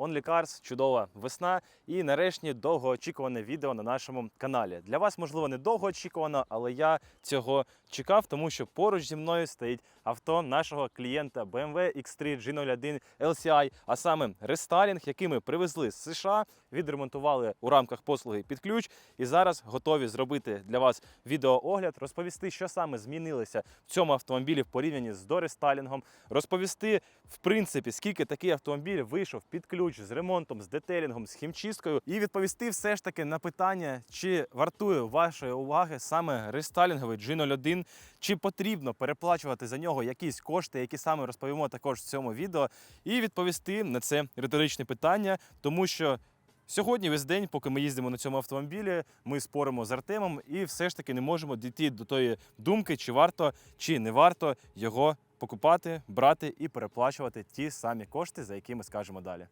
Only Cars, чудова весна і нарешті довгоочікуване відео на нашому каналі. Для вас, можливо, не довгоочікувано, але я цього чекав, тому що поруч зі мною стоїть авто нашого клієнта BMW X3 G01 LCI, а саме рестайлінг, який ми привезли з США, відремонтували у рамках послуги під ключ. І зараз готові зробити для вас відеоогляд, розповісти, що саме змінилося в цьому автомобілі в порівнянні з дорестайлінгом, розповісти, в принципі, скільки такий автомобіль вийшов під ключ з ремонтом, з детелінгом, з хімчисткою, і відповісти все ж таки на питання, чи вартує вашої уваги саме рестайлінговий G01, чи потрібно переплачувати за нього якісь кошти, які саме розповімо також в цьому відео, і відповісти на це риторичне питання, тому що. Сьогодні весь день, поки ми їздимо на цьому автомобілі, ми споримо з Артемом і все ж таки не можемо дійти до тої думки, чи варто, чи не варто його покупати, брати і переплачувати ті самі кошти, за які ми скажемо далі.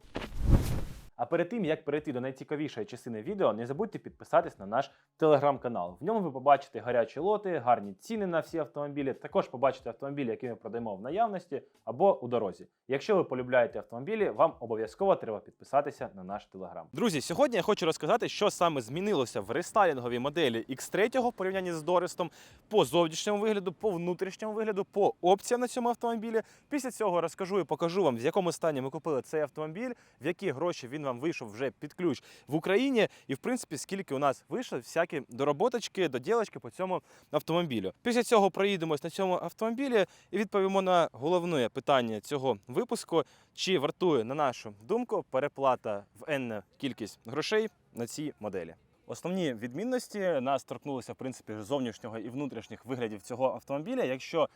А перед тим як перейти до найцікавішої частини відео, не забудьте підписатись на наш телеграм-канал. В ньому ви побачите гарячі лоти, гарні ціни на всі автомобілі. Також побачите автомобілі, які ми продаємо в наявності або у дорозі. Якщо ви полюбляєте автомобілі, вам обов'язково треба підписатися на наш телеграм. Друзі, сьогодні я хочу розказати, що саме змінилося в рестайлінговій моделі X3 в порівнянні з Дорестом по зовнішньому вигляду, по внутрішньому вигляду, по опціям на цьому автомобілі. Після цього розкажу і покажу вам, в якому стані ми купили цей автомобіль, в які гроші він вам вийшов вже під ключ в Україні, і в принципі скільки у нас вийшло всякі дороботочки, доділочки по цьому автомобілю. Після цього проїдемось на цьому автомобілі і відповімо на головне питання цього випуску: чи вартує на нашу думку переплата в енну кількість грошей на цій моделі. Основні відмінності нас торкнулися в принципі зовнішнього і внутрішніх виглядів цього автомобіля. Якщо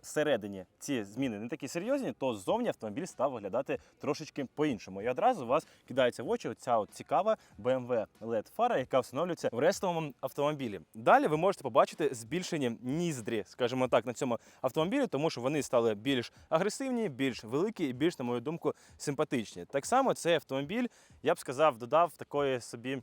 всередині ці зміни не такі серйозні, то ззовні автомобіль став виглядати трошечки по-іншому. І одразу у вас кидається в очі ця цікава BMW LED фара, яка встановлюється в рестовому автомобілі. Далі ви можете побачити збільшені ніздрі, скажімо так, на цьому автомобілі, тому що вони стали більш агресивні, більш великі і більш, на мою думку, симпатичні. Так само цей автомобіль, я б сказав, додав такої собі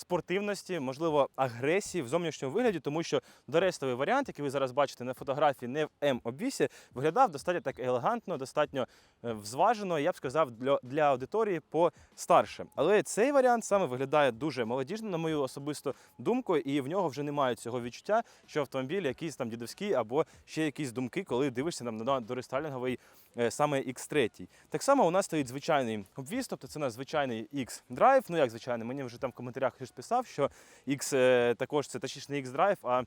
спортивності, можливо, агресії в зовнішньому вигляді, тому що дорестовий варіант, який ви зараз бачите на фотографії, не в М-обвісі, виглядав достатньо так елегантно, достатньо е, взважено, я б сказав, для, для аудиторії постарше. Але цей варіант саме виглядає дуже молодіжно, на мою особисту думку, і в нього вже немає цього відчуття, що автомобіль якийсь там дідовський або ще якісь думки, коли дивишся нам на дорестайлінговий е, саме X3. Так само у нас стоїть звичайний обвіз, тобто це у нас звичайний X-Drive. Ну як звичайний, мені вже там в коментарях хтось писав, що X е, також це точніше не X-Drive, а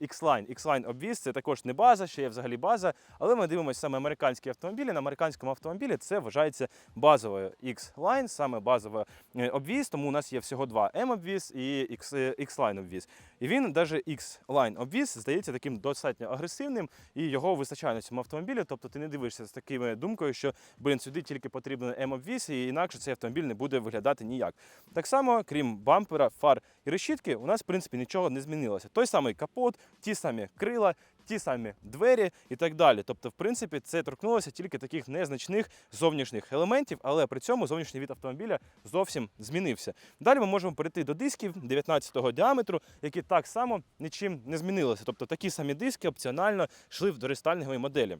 X-Line. X-Line обвіз це також не база, ще є взагалі база. Але ми дивимося саме американські автомобілі. На американському автомобілі це вважається базовою X-Line, саме базовий е, обвіз. Тому у нас є всього два M-обвіз і X- е, X-Line обвіз. І він навіть X-Line обвіз здається таким достатньо агресивним, і його вистачає на цьому автомобілі. Тобто ти не дивишся з такою думкою, що блин, сюди тільки потрібен М-обвіз, і інакше цей автомобіль не буде виглядати ніяк. Так само, крім бампера, фар і решітки, у нас в принципі нічого не змінилося. Той самий капот, ті самі крила, ті самі двері і так далі. Тобто, в принципі, це торкнулося тільки таких незначних зовнішніх елементів, але при цьому зовнішній від автомобіля зовсім змінився. Далі ми можемо перейти до дисків 19-го діаметру, які так само нічим не змінилися. Тобто такі самі диски опціонально йшли в дорестальної моделі.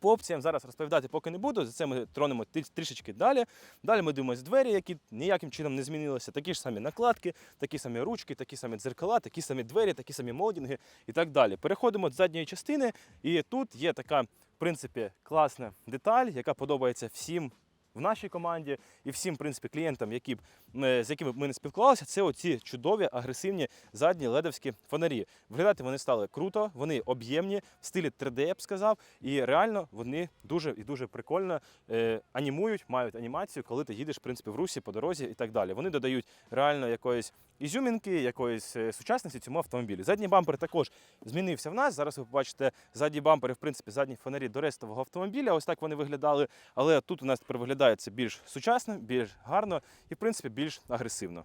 По опціям зараз розповідати поки не буду. За це ми тронемо трі- трішечки далі. Далі ми дивимося двері, які ніяким чином не змінилися. Такі ж самі накладки, такі самі ручки, такі самі дзеркала, такі самі двері, такі самі молдінги і так далі. Переходимо до задньої частини, і тут є така, в принципі, класна деталь, яка подобається всім. В нашій команді і всім в принципі клієнтам, які б з якими б ми не спілкувалися, це оці чудові агресивні задні ледовські фонарі. Виглядати вони стали круто, вони об'ємні в стилі 3D, я б сказав, і реально вони дуже і дуже прикольно е, анімують, мають анімацію, коли ти їдеш в принципі в русі по дорозі і так далі. Вони додають реально якоїсь ізюмінки, якоїсь е, сучасності цьому автомобілі. Задній бампер також змінився в нас. Зараз ви побачите задні бампери, в принципі, задні фонарі до рестового автомобіля. Ось так вони виглядали. Але тут у нас тепер виглядає це більш сучасно, більш гарно і, в принципі, більш агресивно.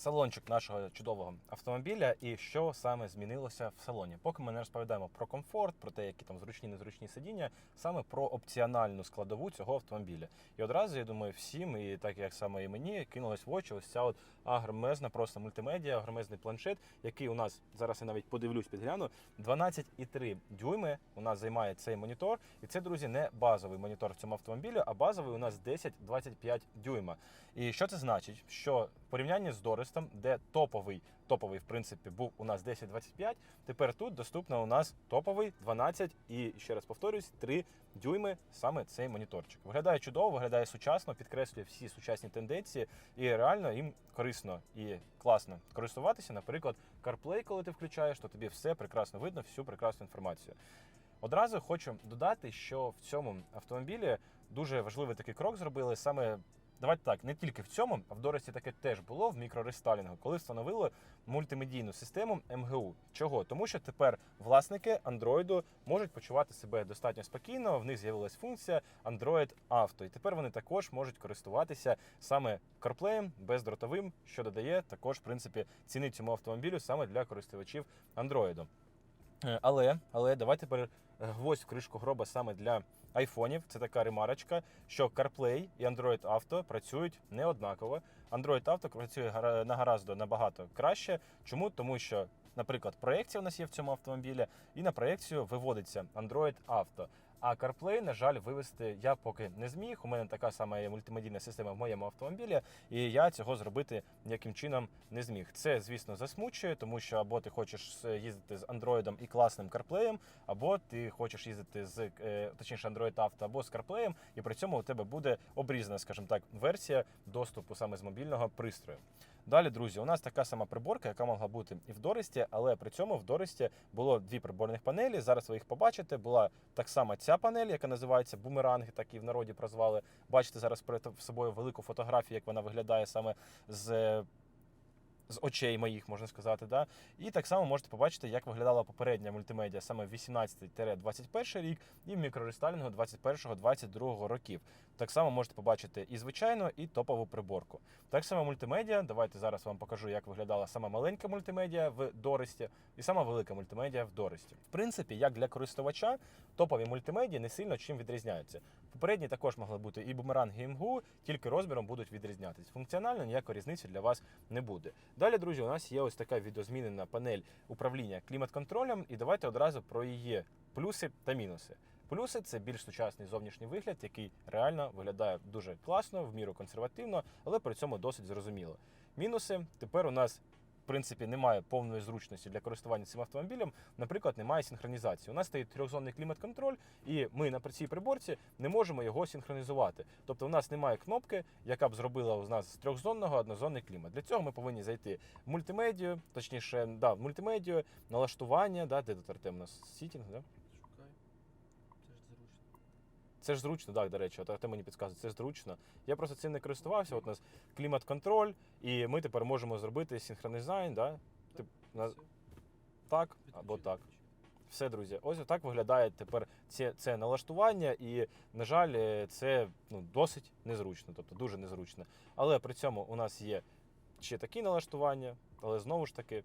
Салончик нашого чудового автомобіля і що саме змінилося в салоні. Поки ми не розповідаємо про комфорт, про те, які там зручні незручні сидіння, саме про опціональну складову цього автомобіля. І одразу я думаю, всім, і так як саме і мені, кинулась в очі ось ця от агромезна просто мультимедіа, агромезний планшет, який у нас зараз я навіть подивлюсь, підгляну. 12,3 дюйми у нас займає цей монітор. І це, друзі, не базовий монітор в цьому автомобілі, а базовий у нас 10-25 дюйма. І що це значить? Що порівнянні з Дорестом, де топовий, топовий, в принципі, був у нас 10-25, тепер тут доступно у нас топовий 12 і ще раз повторюсь, 3 дюйми саме цей моніторчик. Виглядає чудово, виглядає сучасно, підкреслює всі сучасні тенденції, і реально їм корисно і класно користуватися. Наприклад, CarPlay, коли ти включаєш, то тобі все прекрасно видно, всю прекрасну інформацію. Одразу хочу додати, що в цьому автомобілі дуже важливий такий крок зробили саме. Давайте так, не тільки в цьому, а в Дорості таке теж було в мікрорестайлінгу, коли встановили мультимедійну систему МГУ. Чого? Тому що тепер власники Android можуть почувати себе достатньо спокійно. В них з'явилась функція Android Auto. І тепер вони також можуть користуватися саме CarPlay бездротовим, що додає також, в принципі, ціни цьому автомобілю саме для користувачів Android. Е, Але, але давайте тепер гвоздь в кришку гроба саме для айфонів. Це така ремарочка, що CarPlay і Android Auto працюють не однаково. Android Auto працює на гораздо набагато краще. Чому? Тому що, наприклад, проекція у нас є в цьому автомобілі, і на проекцію виводиться Android Auto. А CarPlay, на жаль, вивести я поки не зміг. У мене така сама є мультимедійна система в моєму автомобілі, і я цього зробити ніяким чином не зміг. Це, звісно, засмучує, тому що або ти хочеш їздити з Android і класним CarPlay, або ти хочеш їздити з е, точніше Android Auto або з CarPlay, і при цьому у тебе буде обрізана, скажімо так, версія доступу саме з мобільного пристрою. Далі, друзі, у нас така сама приборка, яка могла бути і в Доресті, але при цьому в Доресті було дві приборних панелі. Зараз ви їх побачите. Була так само ця панель, яка називається бумеранги, так і в народі прозвали. Бачите зараз перед собою велику фотографію, як вона виглядає саме з. З очей моїх, можна сказати, да. І так само можете побачити, як виглядала попередня мультимедіа саме 18-21 рік і в мікрорестайлінгу 21-22 років. Так само можете побачити і звичайну, і топову приборку. Так само мультимедіа. Давайте зараз вам покажу, як виглядала сама маленька мультимедіа в Доресті і сама велика мультимедіа в Доресті. В принципі, як для користувача, топові мультимедіа не сильно чим відрізняються. Попередні також могли бути і бумеранг, і МГУ, тільки розміром будуть відрізнятись. Функціонально ніякої різниці для вас не буде. Далі, друзі, у нас є ось така відозмінена панель управління клімат-контролем, і давайте одразу про її плюси та мінуси. Плюси це більш сучасний зовнішній вигляд, який реально виглядає дуже класно, в міру консервативно, але при цьому досить зрозуміло. Мінуси тепер у нас. В принципі, немає повної зручності для користування цим автомобілем. Наприклад, немає синхронізації. У нас стоїть трьохзонний клімат-контроль, і ми на цій приборці не можемо його синхронізувати. Тобто, у нас немає кнопки, яка б зробила у нас з трьохзонного однозонний клімат. Для цього ми повинні зайти в мультимедію, точніше, да, в мультимедію, налаштування, да, де тут Артем у нас сітінг, да? Шукай. Це ж зручно. Це ж зручно, так, до речі, от Артем мені підказує, це зручно. Я просто цим не користувався. От у нас клімат-контроль, і ми тепер можемо зробити синхронізайн, да? Ти- на- так або так. Все, друзі, ось так виглядає тепер це, це налаштування, і, на жаль, це ну, досить незручно, тобто дуже незручно. Але при цьому у нас є ще такі налаштування, але знову ж таки.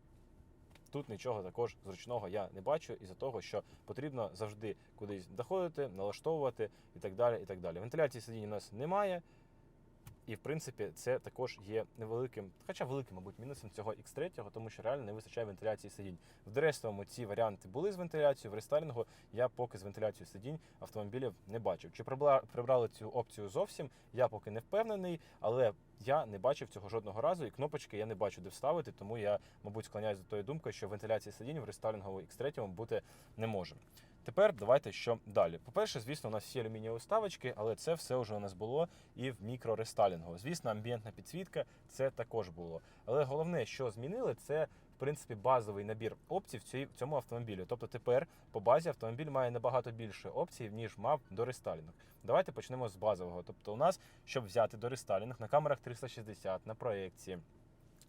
Тут нічого також зручного я не бачу, із-за того, що потрібно завжди кудись доходити, налаштовувати і так далі. і так далі. Вентиляції сидінь у нас немає. І в принципі це також є невеликим, хоча великим, мабуть, мінусом цього X3, тому що реально не вистачає вентиляції сидінь. В дрестовому ці варіанти були з вентиляцією, в рестайлінгу я поки з вентиляцією сидінь автомобілів не бачив. Чи прибрали цю опцію зовсім? Я поки не впевнений, але я не бачив цього жодного разу, і кнопочки я не бачу, де вставити, тому я, мабуть, склоняюсь до тої думки, що вентиляції сидінь в рестайлінговому X3 бути не може. Тепер давайте що далі. По-перше, звісно, у нас всі алюмінієві вставочки, але це все вже у нас було і в мікрорестайлінгу. Звісно, амбієнтна підсвітка це також було. Але головне, що змінили, це в принципі базовий набір опцій в цьому автомобілі. Тобто тепер по базі автомобіль має набагато більше опцій, ніж мав до рестайлінг. Давайте почнемо з базового. Тобто, у нас, щоб взяти до рестайлінг на камерах 360, на проекції.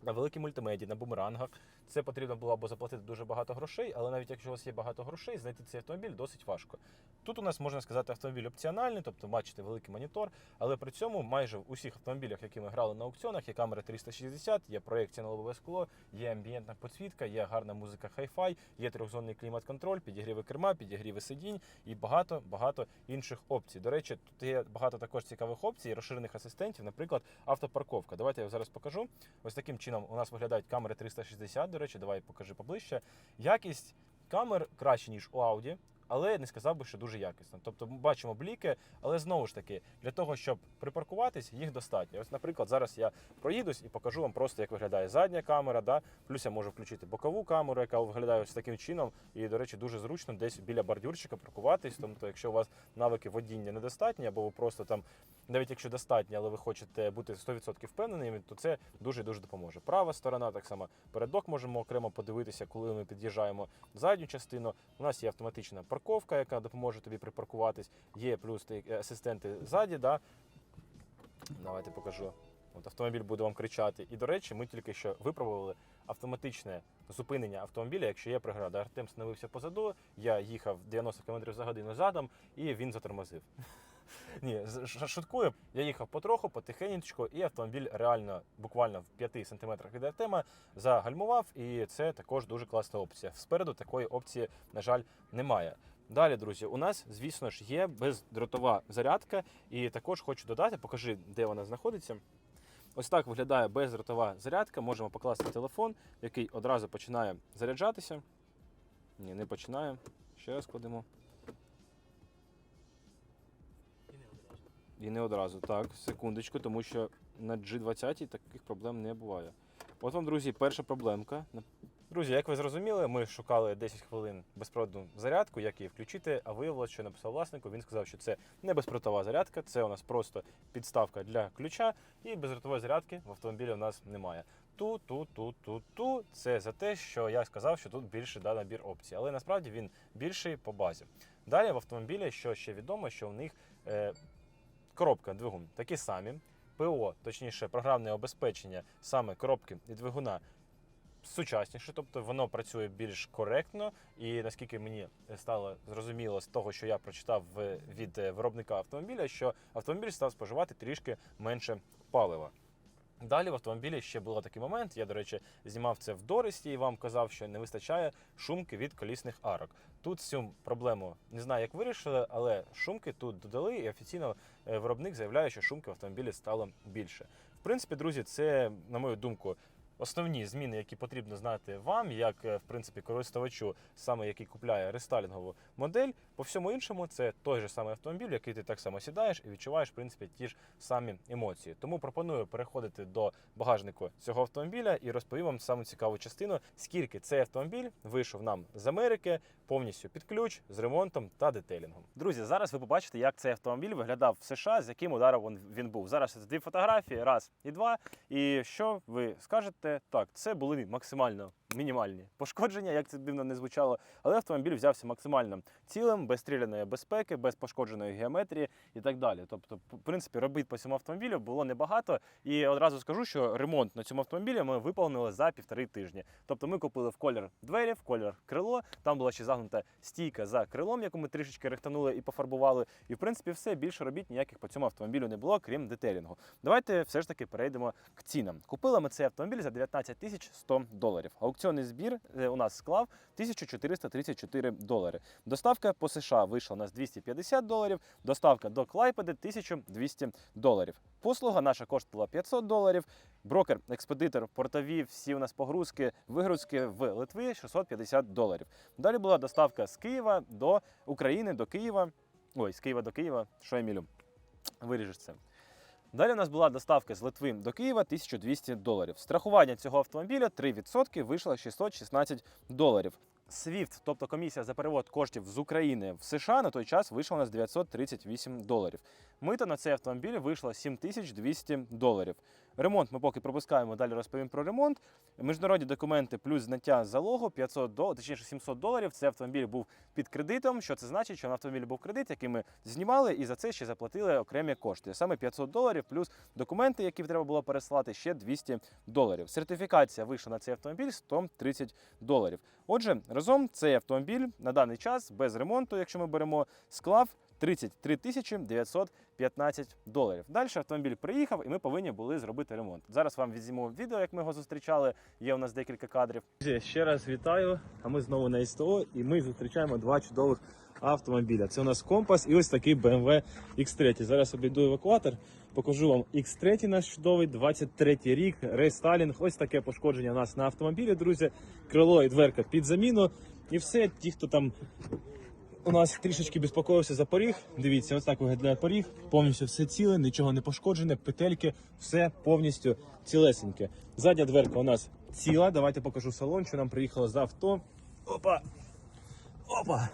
на великій мультимедії, на бумерангах. Це потрібно було або заплатити дуже багато грошей, але навіть якщо у вас є багато грошей, знайти цей автомобіль досить важко. Тут у нас можна сказати автомобіль опціональний, тобто бачите великий монітор, але при цьому майже в усіх автомобілях, які ми грали на аукціонах, є камера 360, є проекція на лобове скло, є амбієнтна підсвітка, є гарна музика хай-фай, є трьохзонний клімат-контроль, підігріви керма, підігріви сидінь і багато багато інших опцій. До речі, тут є багато також цікавих опцій, розширених асистентів, наприклад, автопарковка. Давайте я зараз покажу. Ось таким чином у нас виглядають камери 360. До речі, давай покажи поближче. Якість камер краще ніж у Audi. Але не сказав би, що дуже якісно. Тобто ми бачимо бліки, але знову ж таки, для того, щоб припаркуватись, їх достатньо. Ось, наприклад, зараз я проїдусь і покажу вам просто, як виглядає задня камера. Да? Плюс я можу включити бокову камеру, яка виглядає ось таким чином. І, до речі, дуже зручно десь біля бордюрчика паркуватись. Тобто, якщо у вас навики водіння недостатні, або ви просто там, навіть якщо достатні, але ви хочете бути 100% впевненими, то це дуже дуже допоможе. Права сторона, так само передок можемо окремо подивитися, коли ми під'їжджаємо задню частину. У нас є автоматична парковка, яка допоможе тобі припаркуватись. Є плюс е, асистенти ззаді. Да? Давайте покажу. От автомобіль буде вам кричати. І до речі, ми тільки що випробували автоматичне зупинення автомобіля, якщо є преграда. Артем становився позаду, я їхав 90 км за годину задом, і він затормозив. Ні, шуткую. Я їхав потроху, потихенечку, і автомобіль реально буквально в 5 сантиметрах від Артема загальмував, і це також дуже класна опція. Спереду такої опції, на жаль, немає. Далі, друзі, у нас, звісно ж, є бездротова зарядка, і також хочу додати, покажи, де вона знаходиться. Ось так виглядає бездротова зарядка. Можемо покласти телефон, який одразу починає заряджатися. Ні, не починає. Ще раз кладемо. І не одразу. Так, секундочку, тому що на G20 таких проблем не буває. От вам, друзі, перша проблемка. Друзі, як ви зрозуміли, ми шукали 10 хвилин безпроводну зарядку, як її включити, а виявилося, що написав власнику. Він сказав, що це не безпроводова зарядка, це у нас просто підставка для ключа, і бездротової зарядки в автомобілі у нас немає. Ту, ту, ту, ту, ту. Це за те, що я сказав, що тут більший да, набір опцій, але насправді він більший по базі. Далі в автомобілі, що ще відомо, що у них е, коробка, двигун такі самі. ПО, точніше, програмне обезпечення саме коробки і двигуна сучасніше, тобто воно працює більш коректно. І наскільки мені стало зрозуміло з того, що я прочитав від е, виробника автомобіля, що автомобіль став споживати трішки менше палива. Далі в автомобілі ще був такий момент. Я, до речі, знімав це в Дористі і вам казав, що не вистачає шумки від колісних арок. Тут цю проблему не знаю, як вирішили, але шумки тут додали, і офіційно е, виробник заявляє, що шумки в автомобілі стало більше. В принципі, друзі, це, на мою думку, основні зміни, які потрібно знати вам, як е, в принципі користувачу, саме який купляє рестайлінгову модель. По всьому іншому, це той же самий автомобіль, який ти так само сідаєш і відчуваєш в принципі ті ж самі емоції. Тому пропоную переходити до багажнику цього автомобіля і розповім вам саму цікаву частину, скільки цей автомобіль вийшов нам з Америки повністю під ключ з ремонтом та детелінгом. Друзі, зараз ви побачите, як цей автомобіль виглядав в США, з яким ударом він- був. Зараз це дві фотографії, раз і два. І що ви скажете? Так, це були максимально мінімальні пошкодження, як це дивно не звучало, але автомобіль взявся максимально цілим, без стріляної безпеки, без пошкодженої геометрії і так далі. Тобто, в принципі, робити по цьому автомобілю було небагато. І одразу скажу, що ремонт на цьому автомобілі ми виповнили за півтори тижні. Тобто ми купили в колір двері, в колір крило. Там була ще загнута стійка за крилом, яку ми трішечки рихтанули і пофарбували. І в принципі все більше робіт ніяких по цьому автомобілю не було, крім детелінгу. Давайте все ж таки перейдемо к цінам. Купили ми цей автомобіль за 19 тисяч 100 доларів. Аукціонний збір е, у нас склав 1434 долари. Доставка по США вийшла у нас 250 доларів. Доставка до Клайпеди 1200 доларів. Послуга наша коштувала 500 доларів. Брокер, експедитор, портові, всі у нас погрузки, вигрузки в Литві 650 доларів. Далі була доставка з Києва до України, до Києва. Ой, з Києва до Києва. Що я мілю? Виріжеш це. Далі у нас була доставка з Литви до Києва 1200 доларів. Страхування цього автомобіля 3% вийшло 616 доларів. SWIFT, тобто комісія за перевод коштів з України в США на той час вийшла на 938 доларів. Мито на цей автомобіль вийшло 7200 доларів. Ремонт ми поки пропускаємо, далі розповім про ремонт. Міжнародні документи плюс зняття залогу 500 доларів, точніше 700 доларів. Цей автомобіль був під кредитом. Що це значить? Що на автомобілі був кредит, який ми знімали, і за це ще заплатили окремі кошти. Саме 500 доларів, плюс документи, які треба було переслати, ще 200 доларів. Сертифікація вийшла на цей автомобіль 130 доларів. Отже, разом цей автомобіль на даний час без ремонту, якщо ми беремо, склав 33 тисячі 915 доларів. Далі автомобіль приїхав, і ми повинні були зробити ремонт. Зараз вам візьмемо відео, як ми його зустрічали. Є у нас декілька кадрів. Ще раз вітаю. А ми знову на СТО, і ми зустрічаємо два чудових автомобіля. Це у нас компас і ось такий BMW X3. Зараз обійду евакуатор. Покажу вам X3 наш чудовий, 23 рік, рестайлінг. Ось таке пошкодження у нас на автомобілі, друзі. Крило і дверка під заміну. І все, ті, хто там у нас трішечки безпокоївся за поріг. Дивіться, ось так виглядає поріг. Повністю все ціле, нічого не пошкоджене, петельки, все повністю цілесеньке. Задня дверка у нас ціла. Давайте покажу салон, що нам приїхало за авто. Опа! Опа!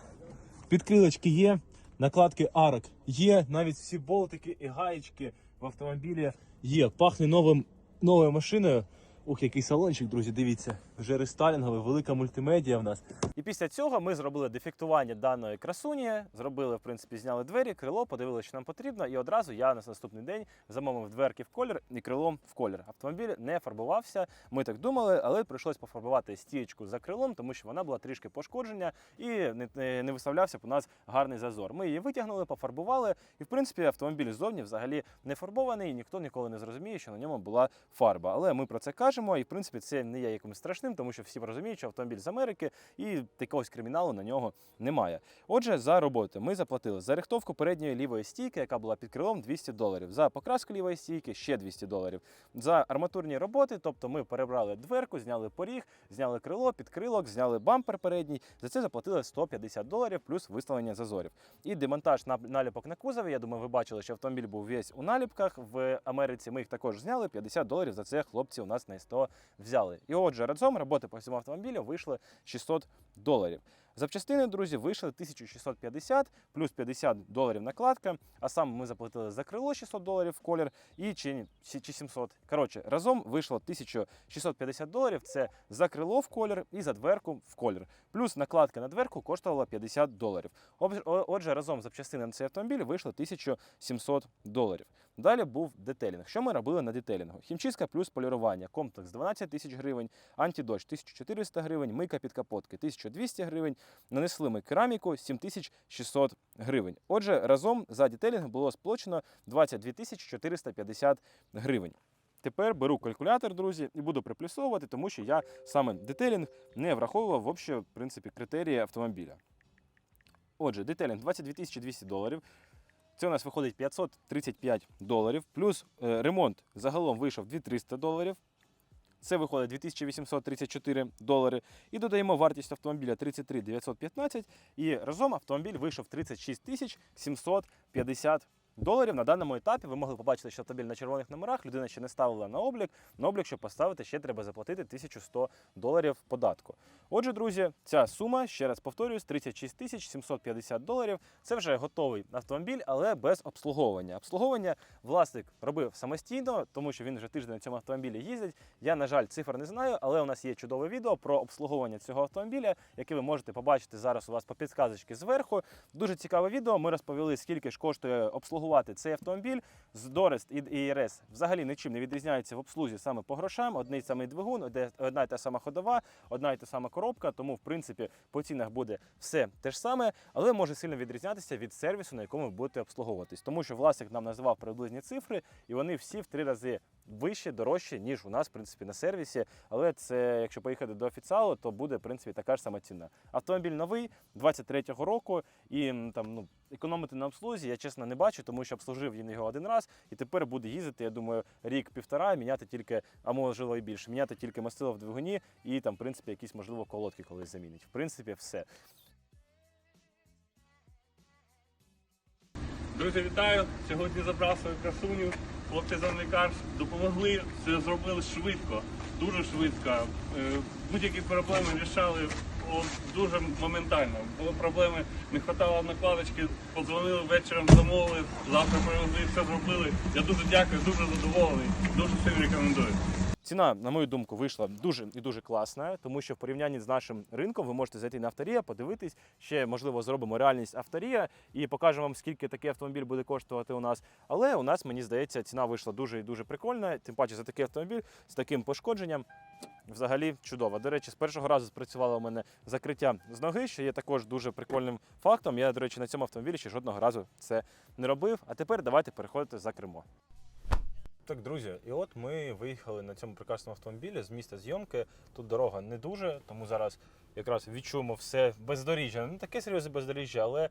Підкрилочки є, накладки арок є, навіть всі болтики і гаєчки в автомобілі є. Пахне новим, новою машиною. Ух, який салончик, друзі, дивіться. Вже рестайлінговий, велика мультимедіа в нас. І після цього ми зробили дефектування даної красуні. Зробили, в принципі, зняли двері, крило, подивилися, що нам потрібно. І одразу я на наступний день замовив дверки в колір і крилом в колір. Автомобіль не фарбувався. Ми так думали, але прийшлось пофарбувати стієчку за крилом, тому що вона була трішки пошкодження і не, не, не виставлявся б у нас гарний зазор. Ми її витягнули, пофарбували. І в принципі автомобіль ззовні взагалі не фарбований, і ніхто ніколи не зрозуміє, що на ньому була фарба. Але ми про це кажемо, і в принципі це не є якимось страшним, тому що всі розуміють, що автомобіль з Америки і якогось криміналу на нього немає. Отже, за роботу ми заплатили за рихтовку передньої лівої стійки, яка була під крилом 200 доларів. За покраску лівої стійки ще 200 доларів. За арматурні роботи, тобто ми перебрали дверку, зняли поріг, зняли крило, підкрилок, зняли бампер передній. За це заплатили 150 доларів плюс виставлення зазорів. І демонтаж наліпок на кузові. Я думаю, ви бачили, що автомобіль був весь у наліпках в Америці. Ми їх також зняли. 50 доларів за це хлопці у нас на СТО взяли. І отже, разом роботи по всьому автомобілю вийшли 600 доларів. Запчастини, друзі, вийшли 1650 плюс 50 доларів накладка. А саме ми заплатили за крило 600 доларів в колір і чи, чи чи 700. Коротше, разом вийшло 1650 доларів. Це за крило в колір і за дверку в колір. Плюс накладка на дверку коштувала 50 доларів. Отже, разом запчастини на цей автомобіль вийшло 1700 доларів. Далі був детелінг. Що ми робили на детелінгу? Хімчистка плюс полірування, комплекс 12 тисяч гривень, антидощ 1400 гривень, мийка під капотки 1200 гривень, нанесли ми кераміку 7600 гривень. Отже, разом за детелінг було сплачено 22 450 гривень. Тепер беру калькулятор, друзі, і буду приплюсовувати, тому що я саме детелінг не враховував в общі, в принципі, критерії автомобіля. Отже, детелінг 22 200 доларів. Це у нас виходить 535 доларів. Плюс е, ремонт загалом вийшов 2300 доларів. Це виходить 2834 долари. І додаємо вартість автомобіля 33 915. І разом автомобіль вийшов 36 тисяч 750 доларів. На даному етапі ви могли побачити, що автомобіль на червоних номерах. Людина ще не ставила на облік. На облік, щоб поставити, ще треба заплатити 1100 доларів податку. Отже, друзі, ця сума, ще раз повторюсь, 36 тисяч 750 доларів. Це вже готовий автомобіль, але без обслуговування. Обслуговування власник робив самостійно, тому що він вже тиждень на цьому автомобілі їздить. Я, на жаль, цифр не знаю, але у нас є чудове відео про обслуговування цього автомобіля, яке ви можете побачити зараз у вас по підсказочці зверху. Дуже цікаве відео. Ми розповіли, скільки ж коштує обслугувати цей автомобіль. З Дорест і ІРС взагалі нічим не відрізняються в обслузі саме по грошам. Одний самий двигун, одна й та сама ходова, одна й та сама коробка. Тому, в принципі, по цінах буде все те ж саме, але може сильно відрізнятися від сервісу, на якому ви будете обслуговуватись. Тому що власник нам називав приблизні цифри, і вони всі в три рази вище, дорожче, ніж у нас, в принципі, на сервісі. Але це, якщо поїхати до офіціалу, то буде в принципі така ж сама ціна. Автомобіль новий 23-го року, і там ну економити на обслузі я чесно не бачу, тому що обслужив він його один раз, і тепер буде їздити. Я думаю, рік-півтора, міняти тільки, а можливо і більше, міняти тільки мастило в двигуні і там, в принципі, якісь можливо колодки колись замінить. В принципі, все. Друзі, вітаю! Сьогодні забрав свою красуню. Хлопці з Онлікарс допомогли, все зробили швидко, дуже швидко. Е, Будь-які проблеми рішали дуже моментально. Були проблеми, не вистачало накладочки, подзвонили вечором, замовили, завтра привезли, все зробили. Я дуже дякую, дуже задоволений, дуже всім рекомендую. Ціна, на мою думку, вийшла дуже і дуже класна, тому що в порівнянні з нашим ринком ви можете зайти на авторія, подивитись. Ще можливо зробимо реальність авторія і покажемо вам, скільки такий автомобіль буде коштувати у нас. Але у нас, мені здається, ціна вийшла дуже і дуже прикольна. Тим паче за такий автомобіль з таким пошкодженням. Взагалі чудово. До речі, з першого разу спрацювало у мене закриття з ноги, що є також дуже прикольним фактом. Я, до речі, на цьому автомобілі ще жодного разу це не робив. А тепер давайте переходити за кермо. Так, друзі, і от ми виїхали на цьому прекрасному автомобілі з міста зйомки. Тут дорога не дуже, тому зараз якраз відчуємо все бездоріжжя. Не таке серйозне бездоріжжя, але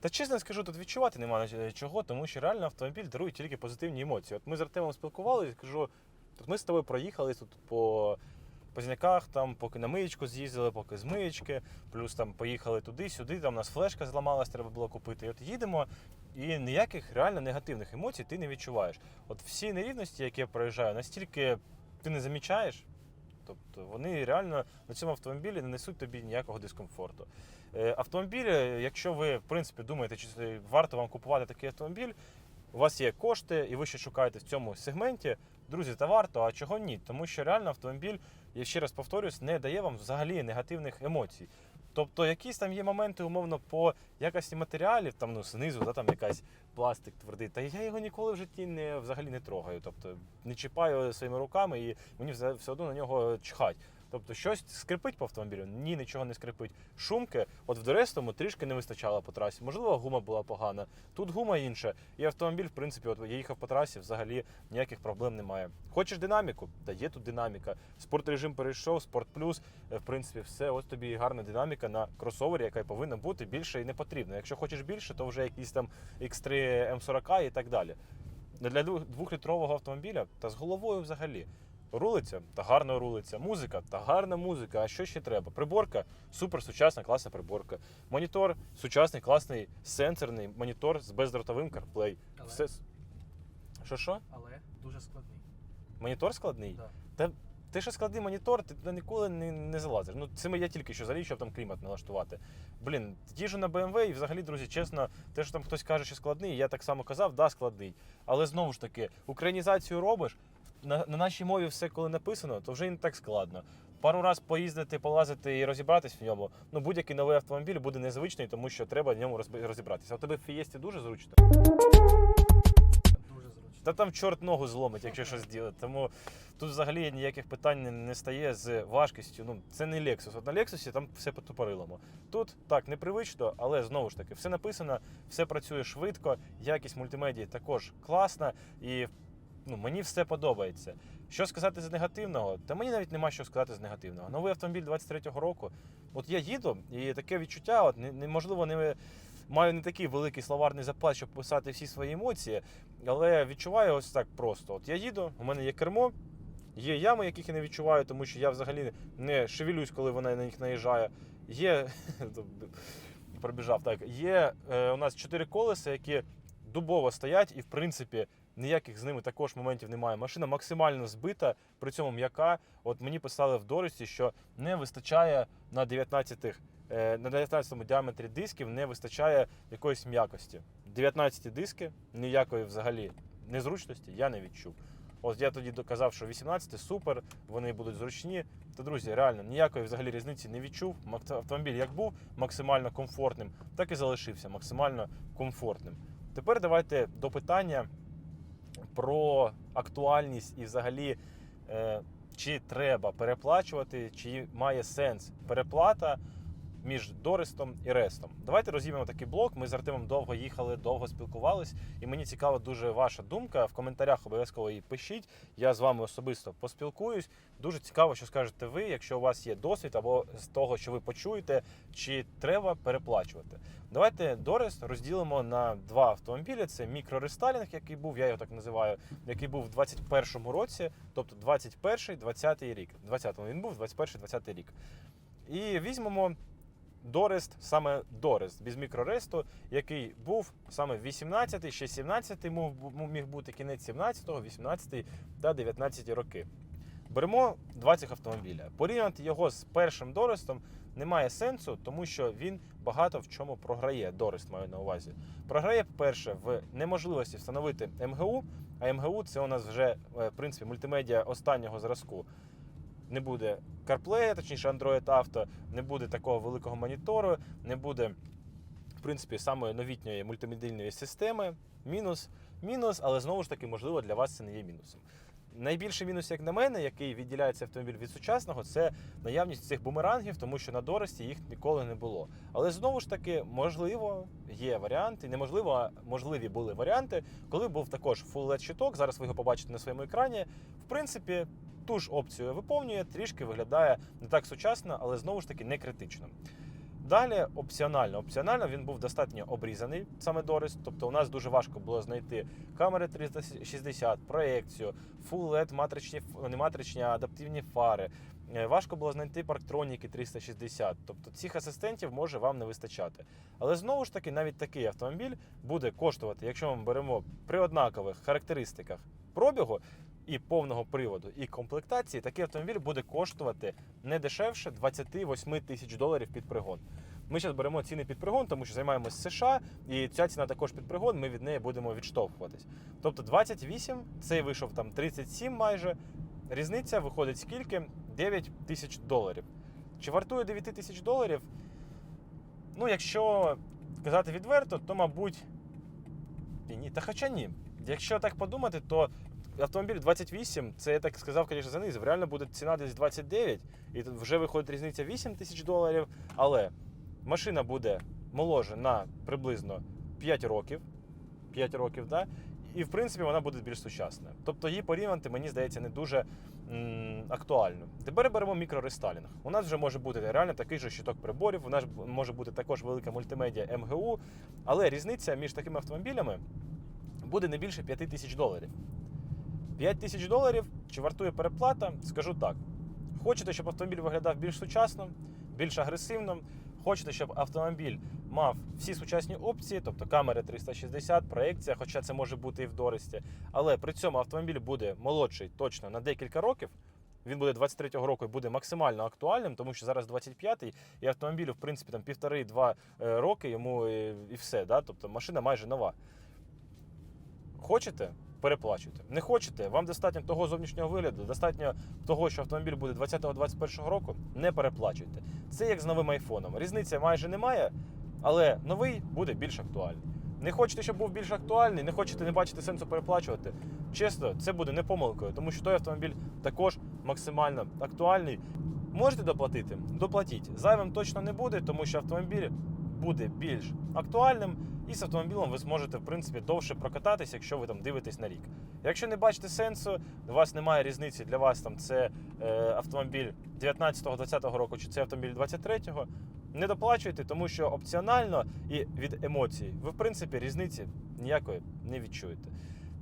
та чесно скажу, тут відчувати немає е, чого, тому що реально автомобіль дарує тільки позитивні емоції. От ми з Артемом спілкувалися, кажу, тут ми з тобою проїхали тут по Позняках, там, поки на миєчку з'їздили, поки з миєчки, плюс там поїхали туди-сюди, там у нас флешка зламалась, треба було купити. І от їдемо, і ніяких реально негативних емоцій ти не відчуваєш. От всі нерівності, які я проїжджаю, настільки ти не замічаєш. Тобто вони реально на цьому автомобілі не несуть тобі ніякого дискомфорту. Е, Автомобіль, якщо ви в принципі думаєте, чи варто вам купувати такий автомобіль, у вас є кошти, і ви ще шукаєте в цьому сегменті, друзі, та варто, а чого ні? Тому що реально автомобіль, я ще раз повторюсь, не дає вам взагалі негативних емоцій. Тобто якісь там є моменти, умовно, по якості матеріалів, там ну, знизу, да, там якась пластик твердий. Та я його ніколи в житті не, взагалі не трогаю. Тобто не чіпаю своїми руками і мені все, одно на нього чхать. Тобто щось скрипить по автомобілю? Ні, нічого не скрипить. Шумки, от в Дорестому трішки не вистачало по трасі. Можливо, гума була погана. Тут гума інша. І автомобіль, в принципі, от я їхав по трасі, взагалі ніяких проблем немає. Хочеш динаміку? Та є тут динаміка. Спортрежим перейшов, спорт плюс. Е, В принципі, все. Ось тобі гарна динаміка на кросовері, яка й повинна бути більше і не потрібно. Якщо хочеш більше, то вже якісь там X3 М40 і так далі. Для двохлітрового автомобіля та з головою взагалі. Рулиця та гарна рулиця, музика та гарна музика. А що ще треба? Приборка супер сучасна, класна приборка. Монітор сучасний, класний сенсорний монітор з бездротовим CarPlay. Але- Все що що? але дуже складний. Монітор складний? Да. Та ти що складний монітор, ти туди ніколи не, не залазиш. Ну, цим я тільки що заліз, щоб там клімат налаштувати. Блін, їжу на BMW і взагалі, друзі, чесно, те, що там хтось каже, що складний, я так само казав, да, складний. Але знову ж таки, українізацію робиш, на, на нашій мові все, коли написано, то вже і не так складно. Пару раз поїздити, полазити і розібратись в ньому. Ну, будь-який новий автомобіль буде незвичний, тому що треба в ньому розібратися. А у тебе в Фієсті дуже зручно. Дуже зручно. Та там чорт ногу зломить, якщо щось зробити. Тому тут взагалі ніяких питань не- не стає з важкістю. Ну, це не Lexus. От на Lexus там все по тупорилому. Тут так непривично, але знову ж таки, все написано, все працює швидко, якість мультимедії також класна, і ну, мені все подобається. Що сказати з негативного? Та мені навіть нема що сказати з негативного. Новий автомобіль 23-го року. От я їду, і таке відчуття, от неможливо не. Маю не такий великий словарний запас, щоб писати всі свої емоції, але відчуваю ось так просто. От я їду, у мене є кермо, є ями, яких я не відчуваю, тому що я взагалі не шевелюсь, коли вона на них наїжджає. Є. пробіжав так. Є е, у нас чотири колеса, які дубово стоять, і в принципі ніяких з ними також моментів немає. Машина максимально збита, при цьому м'яка. От мені писали в дорості, що не вистачає на 19 е, на 19 діаметрі дисків не вистачає якоїсь м'якості. 19 диски, ніякої взагалі незручності я не відчув. От я тоді доказав, що 18 супер, вони будуть зручні. Та друзі, реально ніякої взагалі різниці не відчув. Автомобіль як був максимально комфортним, так і залишився максимально комфортним. Тепер давайте до питання про актуальність і взагалі. Е, чи треба переплачувати, чи має сенс переплата між Дорестом і Рестом. Давайте розіб'ємо такий блок. Ми з Артемом довго їхали, довго спілкувались, і мені цікава дуже ваша думка. В коментарях обов'язково її пишіть. Я з вами особисто поспілкуюсь. Дуже цікаво, що скажете ви, якщо у вас є досвід або з того, що ви почуєте, чи треба переплачувати. Давайте Дорест розділимо на два автомобілі. Це мікрорестайлінг, який був, я його так називаю, який був в 21-му році, тобто 21-й, 20-й рік. 20-му він був, 21-й, 20-й рік. І візьмемо Дорест, саме Дорест, без мікроресту, який був саме 18-й, ще 17-й мог міг бути кінець 17-го, 18-й та 19-й роки. Беремо 20 автомобіля. Порівняти його з першим Дорестом немає сенсу, тому що він багато в чому програє. Дорест маю на увазі. Програє, по-перше, в неможливості встановити МГУ. А МГУ це у нас вже е, в принципі мультимедіа останнього зразку. Не буде CarPlay, точніше Android Auto, не буде такого великого монітору, не буде, в принципі, самої новітньої мультимедійної системи. Мінус, мінус, але знову ж таки, можливо, для вас це не є мінусом. Найбільший мінус, як на мене, який відділяється автомобіль від сучасного, це наявність цих бумерангів, тому що на Дорості їх ніколи не було. Але знову ж таки, можливо, є варіанти, неможливо, а можливі були варіанти, коли був також Full LED щиток. Зараз ви його побачите на своєму екрані. В принципі, ту ж опцію виповнює, трішки виглядає не так сучасно, але знову ж таки не критично. Далі опціонально. Опціонально він був достатньо обрізаний, саме Дорис. Тобто у нас дуже важко було знайти камери 360, проекцію, Full LED матричні, не матричні, а адаптивні фари. Е, Важко було знайти парктроніки 360. Тобто цих асистентів може вам не вистачати. Але знову ж таки, навіть такий автомобіль буде коштувати, якщо ми беремо при однакових характеристиках пробігу і повного приводу, і комплектації, такий автомобіль буде коштувати не дешевше 28 тисяч доларів під пригон. Ми зараз беремо ціни під пригон, тому що займаємося США, і ця ціна також під пригон, ми від неї будемо відштовхуватись. Тобто 28, цей вийшов там 37 майже. Різниця виходить скільки? 9 тисяч доларів. Чи вартує 9 тисяч доларів? Ну, якщо казати відверто, то, мабуть, і ні. Та хоча ні. Якщо так подумати, то автомобіль 28, це я так сказав, звісно, занизив. Реально буде ціна десь 29, і тут вже виходить різниця 8 тисяч доларів. Але машина буде моложе на приблизно 5 років. 5 років, да? І в принципі вона буде більш сучасна. Тобто її порівняти, мені здається, не дуже м, актуально. Тепер беремо мікрорестайлінг. У нас вже може бути реально такий же щиток приборів, у нас може бути також велика мультимедіа МГУ, але різниця між такими автомобілями буде не більше 5 тисяч доларів. 5 тисяч доларів чи вартує переплата? Скажу так. Хочете, щоб автомобіль виглядав більш сучасно, більш агресивно. Хочете, щоб автомобіль мав всі сучасні опції, тобто камери 360, проекція, хоча це може бути і в Доресті. Але при цьому автомобіль буде молодший точно на декілька років. Він буде 23-го року і буде максимально актуальним, тому що зараз 25-й, і автомобілю, в принципі, там півтори-два е, роки йому і, і все. Да? Тобто машина майже нова. Хочете? Переплачуйте. Не хочете, вам достатньо того зовнішнього вигляду, достатньо того, що автомобіль буде 20-21 року, не переплачуйте. Це як з новим айфоном. Різниці майже немає, але новий буде більш актуальний. Не хочете, щоб був більш актуальний, не хочете не бачити сенсу переплачувати. Чесно, це буде не помилкою, тому що той автомобіль також максимально актуальний. Можете доплатити? Доплатіть. Зайвим точно не буде, тому що автомобіль буде більш актуальним, і з автомобілем ви зможете в принципі довше прокататись, якщо ви там дивитесь на рік. Якщо не бачите сенсу, у вас немає різниці для вас там це е, автомобіль 19-20 року чи це автомобіль 23-го, не доплачуйте, тому що опціонально і від емоцій ви в принципі різниці ніякої не відчуєте.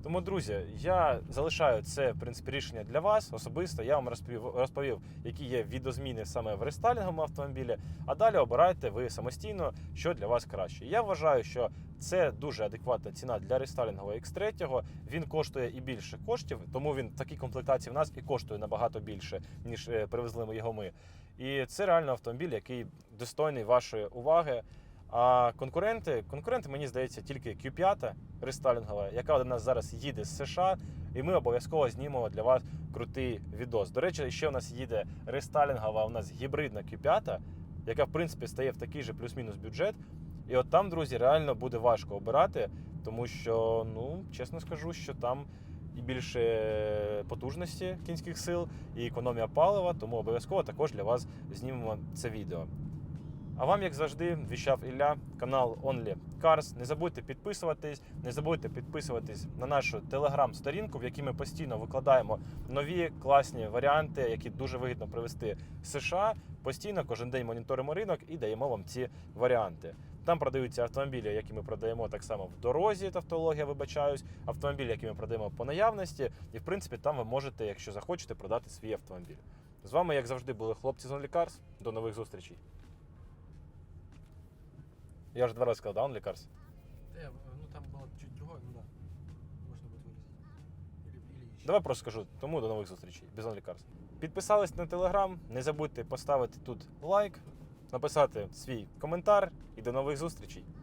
Тому, друзі, я залишаю це в принципі рішення для вас особисто. Я вам розповів, розповів, які є відозміни саме в рестайлінговому автомобілі. А далі обирайте ви самостійно, що для вас краще. Я вважаю, що це дуже адекватна ціна для рестайлінгового X3. Він коштує і більше коштів, тому він в такій комплектації в нас і коштує набагато більше, ніж е, привезли ми його ми. І це реально автомобіль, який достойний вашої уваги. А конкуренти, конкуренти, мені здається, тільки Q5 рестайлінгова, яка до нас зараз їде з США, і ми обов'язково знімемо для вас крутий відос. До речі, ще у нас їде рестайлінгова, у нас гібридна Q5, яка в принципі стає в такий же плюс-мінус бюджет. І от там, друзі, реально буде важко обирати, тому що, ну, чесно скажу, що там і більше потужності кінських сил, і економія палива, тому обов'язково також для вас знімемо це відео. А вам, як завжди, віщав Ілля, канал Only Cars. Не забудьте підписуватись, не забудьте підписуватись на нашу телеграм-сторінку, в якій ми постійно викладаємо нові класні варіанти, які дуже вигідно привезти з США. Постійно кожен день моніторимо ринок і даємо вам ці варіанти. Там продаються автомобілі, які ми продаємо так само в дорозі, тавтологія, вибачаюсь, автомобілі, які ми продаємо по наявності. І в принципі там ви можете, якщо захочете, продати свій автомобіль. З вами, як завжди, були хлопці з Only Cars. До нових зустрічей. Я же два раза сказал, да, он Cars? Да, я, ну там было чуть другое, ну да. Можно будет вырезать. Или, или еще. Давай просто скажу, тому до нових зустрічей. Без Only Підписались на телеграм. Не забудьте поставити тут лайк. написати свій коментар і до нових зустрічей.